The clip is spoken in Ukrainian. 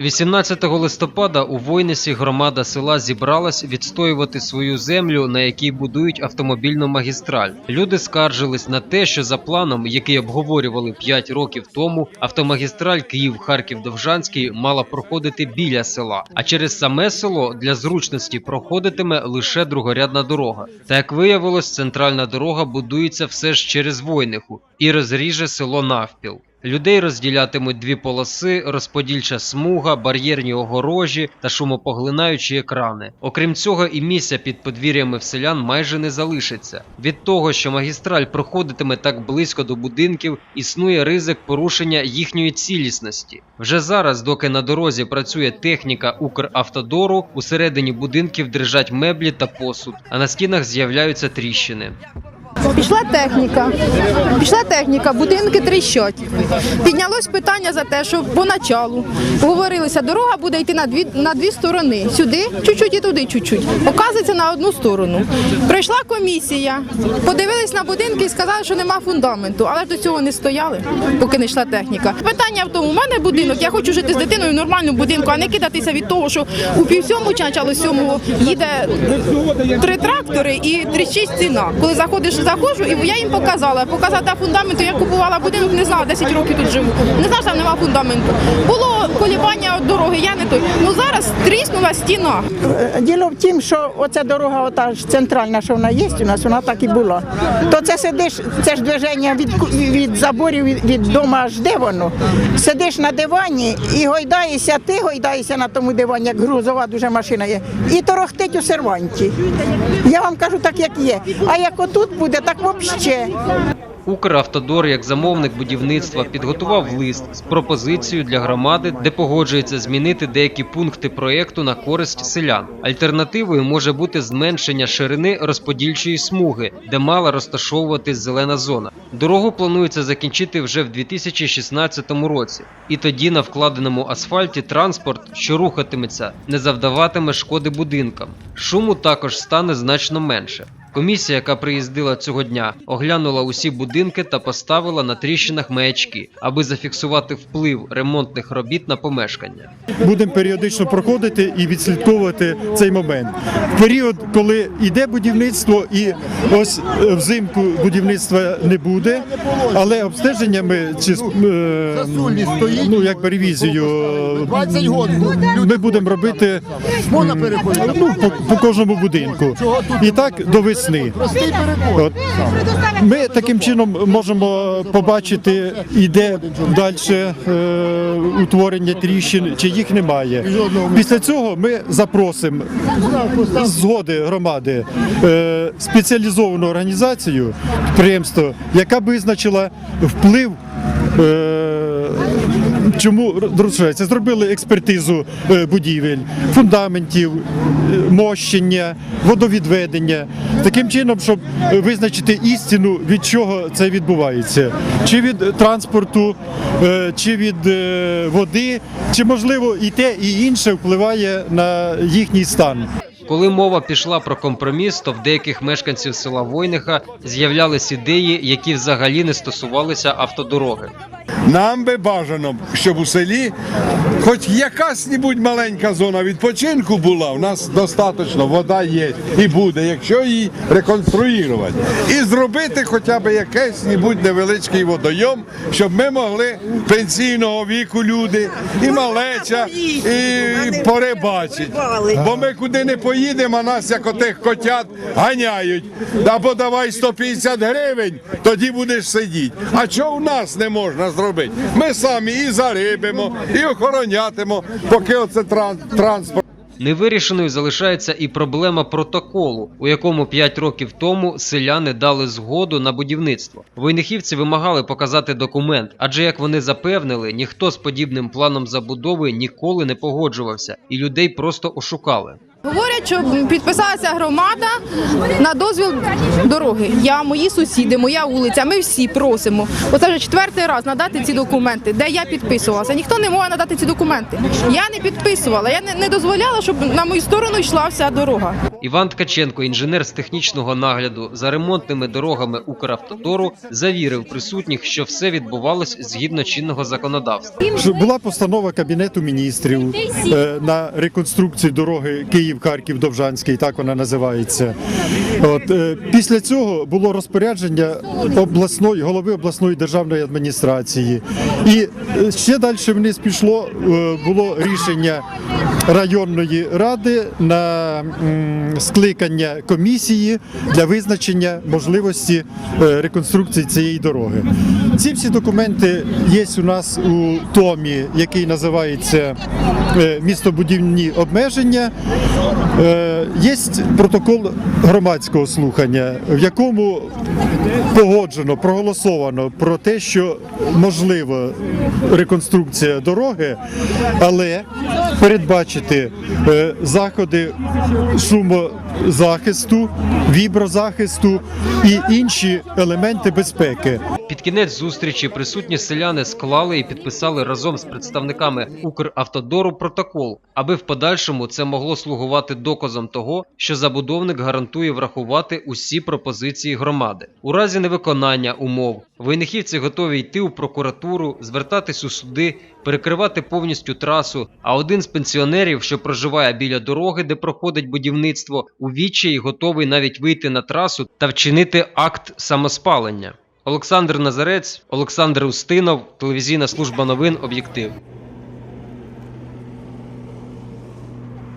18 листопада у Войнесі громада села зібралась відстоювати свою землю, на якій будують автомобільну магістраль. Люди скаржились на те, що за планом, який обговорювали 5 років тому, автомагістраль Київ-Харків-Довжанський мала проходити біля села, а через саме село для зручності проходитиме лише другорядна дорога. Та як виявилось, центральна дорога будується все ж через Войниху і розріже село навпіл. Людей розділятимуть дві полоси, розподільча смуга, бар'єрні огорожі та шумопоглинаючі екрани. Окрім цього, і місця під подвір'ями в селян майже не залишиться. Від того, що магістраль проходитиме так близько до будинків, існує ризик порушення їхньої цілісності. Вже зараз, доки на дорозі працює техніка Укравтодору, усередині будинків дрижать меблі та посуд, а на стінах з'являються тріщини. Пішла техніка, пішла техніка, будинки тріщать. Піднялось питання за те, що поначалу говорилося, дорога буде йти на дві на дві сторони. Сюди чуть-чуть і туди чуть-чуть. Оказується на одну сторону. Прийшла комісія, подивились на будинки і сказали, що нема фундаменту, але ж до цього не стояли, поки не йшла техніка. Питання в тому, у мене будинок, я хочу жити з дитиною в нормальному будинку, а не кидатися від того, що у півсьому чи начало сьомого їде три трактори і тріщить стіна. Коли заходиш, заходжу, і я їм показала. Та фундаменту. Я купувала будинок, не знала, 10 років тут живу. Не знала, що там нема фундаменту. Було колібання дороги, я не той. Ну зараз тріснула стіна. Діло в тім, що оця дорога, ота ж центральна, що вона є у нас, вона так і була. То це сидиш, це ж движення від, від заборів від, від дому аж де воно. Сидиш на дивані і гойдаєшся, ти гойдаєшся на тому дивані, як грузова дуже машина є, і торохтить у серванті. Я вам кажу так, як є. А як отут буде, так взагалі. Укравтодор, як замовник будівництва, підготував лист з пропозицією для громади, де погоджується змінити деякі пункти проєкту на користь селян. Альтернативою може бути зменшення ширини розподільчої смуги, де мала розташовуватись зелена зона. Дорогу планується закінчити вже в 2016 році, і тоді на вкладеному асфальті транспорт, що рухатиметься, не завдаватиме шкоди будинкам. Шуму також стане значно менше. Комісія, яка приїздила цього дня, оглянула усі будинки та поставила на тріщинах маячки, аби зафіксувати вплив ремонтних робіт на помешкання. будемо періодично проходити і відслідковувати цей момент. В період, коли йде будівництво, і ось е, взимку будівництва не буде, але обстеження ми чи е, ну як ревізію ми будемо робити ну, по, по кожному будинку. І так до весни. От. Ми таким чином можемо побачити, іде далі е, утворення тріщин, чи їх немає. Після цього ми запросимо згоди громади е, спеціалізовану організацію, підприємство, яка б визначила вплив. Чому розширяється? Зробили експертизу е, будівель, фундаментів, е, мощення, водовідведення, таким чином, щоб е, визначити істину, від чого це відбувається, чи від транспорту, чи від води, чи можливо і те, і інше впливає на їхній стан. Коли мова пішла про компроміс, то в деяких мешканців села Войниха з'являлись ідеї, які взагалі не стосувалися автодороги. Нам би бажано, щоб у селі хоч якась небудь маленька зона відпочинку була. У нас достатньо вода є і буде, якщо її реконструювати. І зробити хоча б якийсь небудь невеличкий водойом, щоб ми могли пенсійного віку люди і малеча, і порибачити. Бо ми куди не поїдемо, а нас як отих котят ганяють. Або давай 150 гривень, тоді будеш сидіти. А чого у нас не можна зробити? Ми самі і зарибимо, і охоронятимо, поки оце тран- транспорт. Невирішеною залишається і проблема протоколу, у якому 5 років тому селяни дали згоду на будівництво. Войнихівці вимагали показати документ, адже як вони запевнили, ніхто з подібним планом забудови ніколи не погоджувався, і людей просто ошукали. Говорять, що підписалася громада на дозвіл дороги. Я, мої сусіди, моя вулиця. Ми всі просимо. Оце вже четвертий раз надати ці документи, де я підписувалася. Ніхто не може надати ці документи. Я не підписувала, я не, не дозволяла, щоб на мою сторону йшла вся дорога. Іван Ткаченко, інженер з технічного нагляду за ремонтними дорогами Укравтодору, завірив присутніх, що все відбувалось згідно чинного законодавства. Була постанова Кабінету міністрів е, на реконструкцію дороги Київ-Харків-Довжанський, так вона називається. От, е, після цього було розпорядження обласної, голови обласної державної адміністрації. І е, ще далі вниз пішло, е, було рішення районної ради на скликання комісії для визначення можливості реконструкції цієї дороги. Ці всі документи є у нас у томі, який називається містобудівні обмеження. Е, Є протокол громадського слухання, в якому погоджено, проголосовано про те, що можлива реконструкція дороги, але передбачити е, заходи шумозахисту, віброзахисту і інші елементи безпеки. Під кінець зустрічі присутні селяни склали і підписали разом з представниками Укравтодору протокол, аби в подальшому це могло слугувати доказом того, що забудовник гарантує врахувати усі пропозиції громади. У разі невиконання умов войнихівці готові йти у прокуратуру, звертатись у суди, перекривати повністю трасу. А один з пенсіонерів, що проживає біля дороги, де проходить будівництво, у відчаї готовий навіть вийти на трасу та вчинити акт самоспалення. Олександр Назарець, Олександр Устинов, телевізійна служба новин Об'єктив.